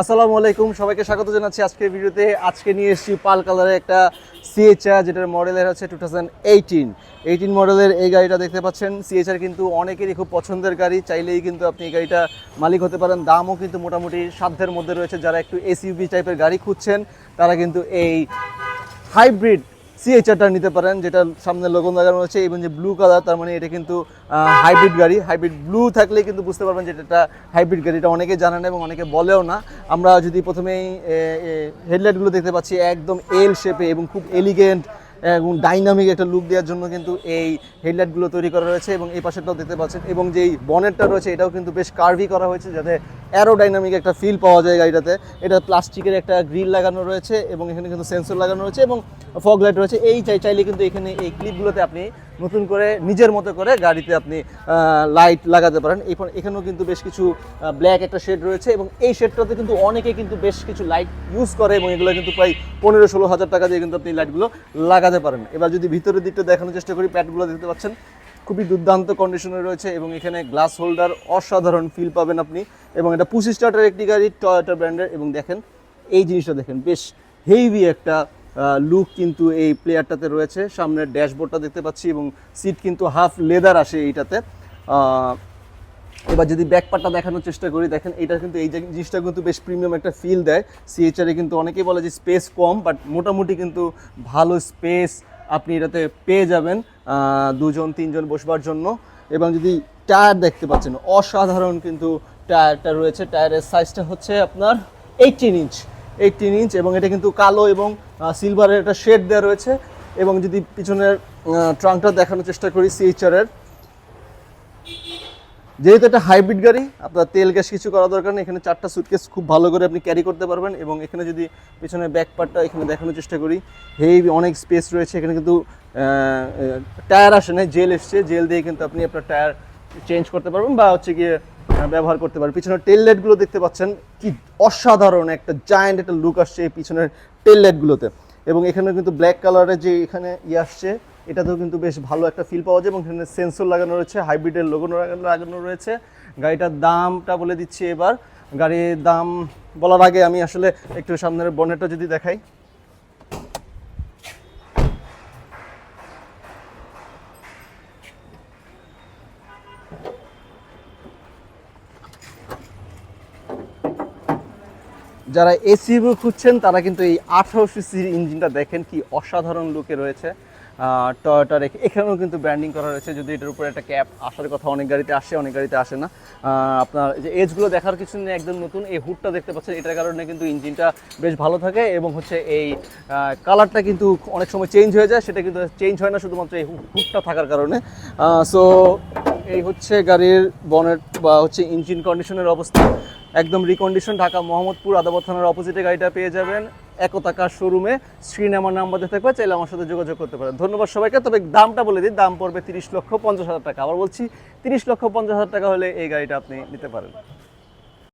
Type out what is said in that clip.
আসসালামু আলাইকুম, সবাইকে স্বাগত জানাচ্ছি আজকের ভিডিওতে। আজকে নিয়ে এসেছি পাল কালারের একটা সিএচআর যেটার মডেলের হচ্ছে টু থাউজেন্ড এইটিন মডেলের এই গাড়িটা দেখতে পাচ্ছেন। সিএচআর কিন্তু অনেকেরই খুব পছন্দের গাড়ি, চাইলেই কিন্তু আপনি এই গাড়িটা মালিক হতে পারেন। দামও কিন্তু মোটামুটি সাধ্যের মধ্যে রয়েছে। যারা একটু এসইউবি টাইপের গাড়ি খুঁজছেন, তারা কিন্তু এই হাইব্রিড সিএচআরটা নিতে পারেন যেটা সামনে লোগন লাগানো রয়েছে এবং যে ব্লু কালার তার মানে এটা কিন্তু হাইব্রিড গাড়ি। হাইব্রিড ব্লু থাকলে কিন্তু বুঝতে পারবেন যে এটা হাইব্রিড গাড়ি। এটা অনেকে জানে না এবং অনেকে বলেও না। আমরা যদি প্রথমেই হেডলাইটগুলো দেখতে পাচ্ছি, একদম এল শেপে এবং খুব এলিগেন্ট এবং ডাইনামিক একটা লুক দেওয়ার জন্য কিন্তু এই হেডলাইটগুলো তৈরি করা রয়েছে এবং এই পাশেরটাও দেখতে পাচ্ছেন। এবং যেই বনেটটা রয়েছে, এটাও কিন্তু বেশ কার্ভি করা হয়েছে, যাতে অ্যারো ডাইনামিক একটা ফিল পাওয়া যায় গাড়িটাতে। এটা প্লাস্টিকের একটা গ্রিল লাগানো রয়েছে এবং এখানে কিন্তু সেন্সর লাগানো রয়েছে এবং ফগ লাইট রয়েছে। এই চাই চাইলে কিন্তু এখানে এই ক্লিপগুলোতে আপনি নতুন করে নিজের মতো করে গাড়িতে আপনি লাইট লাগাতে পারেন। এখানে এখানেও কিন্তু বেশ কিছু ব্ল্যাক একটা শেড রয়েছে এবং এই শেডটাতে কিন্তু অনেকে কিন্তু বেশ কিছু লাইট ইউজ করে এবং এগুলো কিন্তু প্রায় পনেরো ষোলো হাজার টাকা দিয়ে কিন্তু আপনি লাইটগুলো লাগাতে পারেন। এবার যদি ভিতরের দিকটা দেখানোর চেষ্টা করি প্যাডগুলো দেখতে পাচ্ছেন। খুবই দুর্দান্ত কন্ডিশনে রয়েছে এবং এখানে গ্লাস হোল্ডার অসাধারণ ফিল পাবেন আপনি। এবং এটা পুশি স্টার্টার একটি গাড়ি টয়োটা ব্র্যান্ডের এবং দেখেন, এই জিনিসটা দেখেন, বেশ হেভি একটা লুক কিন্তু এই প্লেয়ারটাতে রয়েছে। সামনের ড্যাশবোর্ডটা দেখতে পাচ্ছি এবং সিট কিন্তু হাফ লেদার আসে এইটাতে। এবার যদি ব্যাকপার্টটা দেখানোর চেষ্টা করি, দেখেন এটা কিন্তু এই জিনিসটা কিন্তু বেশ প্রিমিয়াম একটা ফিল দেয়। সিএচআরে কিন্তু অনেকেই বলে যে স্পেস কম বাট মোটামুটি কিন্তু ভালো স্পেস আপনি এটাতে পেয়ে যাবেন। দুজন, তিনজন বসবার জন্য। এবং যদি টায়ার দেখতে পাচ্ছেন, অসাধারণ কিন্তু টায়ারটা রয়েছে। টায়ারের সাইজটা হচ্ছে আপনার এইটিন ইঞ্চ এইটিন ইঞ্চ এবং এটা কিন্তু কালো এবং সিলভারের একটা শেড দেওয়া রয়েছে। এবং যদি পিছনের ট্রাঙ্কটা দেখানোর চেষ্টা করি সিএচআরের যেহেতু এটা হাইব্রিড গাড়ি, আপনার তেল গ্যাস কিছু করা দরকার নেই। এখানে চারটা সুটকেস খুব ভালো করে আপনি ক্যারি করতে পারবেন এবং এখানে যদি পিছনে ব্যাক পার্টটা এখানে দেখানোর চেষ্টা করি হেভি অনেক স্পেস রয়েছে। এখানে কিন্তু টায়ার আসে না জেল এসছে। জেল দিয়ে কিন্তু আপনি আপনার টায়ার চেঞ্জ করতে পারবেন বা হচ্ছে গিয়ে ব্যবহার করতে পারবেন। পিছনের টেল লাইটগুলো দেখতে পাচ্ছেন, কি অসাধারণ একটা জায়ান্ট একটা লুক আসছে এই পিছনের টেল লাইটগুলোতে এবং এখানে কিন্তু ব্ল্যাক কালারের যে এখানে ইয়ে আসছে এটাতেও কিন্তু বেশ ভালো একটা ফিল পাওয়া যায় এবং এখানে সেন্সর লাগানো রয়েছে হাইব্রিডের লোগো লাগানো রয়েছে। গাড়িটার দামটা বলে দিচ্ছি এবার। গাড়ির দাম বলার আগে আমি আসলে একটু সামনের বনেটটা যদি দেখাই। যারা এসিবি খুঁজছেন, তারা কিন্তু এই আঠারো সিসির ইঞ্জিনটা দেখেন কি অসাধারণ লুকে রয়েছে। টয়োটার এখানেও কিন্তু ব্র্যান্ডিং করা রয়েছে, যদি এটার উপরে একটা ক্যাপ আসার কথা অনেক গাড়িতে আসে, অনেক গাড়িতে আসে না। আপনার যে এজগুলো দেখার কিছু নেই, একদম নতুন, এই হুডটা দেখতে পাচ্ছেন, এটার কারণে কিন্তু ইঞ্জিনটা বেশ ভালো থাকে এবং হচ্ছে এই কালারটা কিন্তু অনেক সময় চেঞ্জ হয়ে যায়, সেটা কিন্তু চেঞ্জ হয় না, শুধুমাত্র এই হুডটা থাকার কারণে। সো এই হচ্ছে গাড়ির বনেট বা হচ্ছে ইঞ্জিন কন্ডিশনের অবস্থা। একদম রিকন্ডিশন ঢাকা মোহাম্মদপুর আদাবত থানার অপোজিটে গাড়িটা পেয়ে যাবেন। একতাকার শোরুমে স্ক্রিনে আমার নাম্বার দিতে থাকবে, চাইলে আমার সাথে যোগাযোগ করতে পারেন। ধন্যবাদ সবাইকে, তবে দামটা বলে দিই, দাম পড়বে তিরিশ লক্ষ পঞ্চাশ হাজার টাকা। আবার বলছি, তিরিশ লক্ষ পঞ্চাশ হাজার টাকা হলে এই গাড়িটা আপনি নিতে পারেন।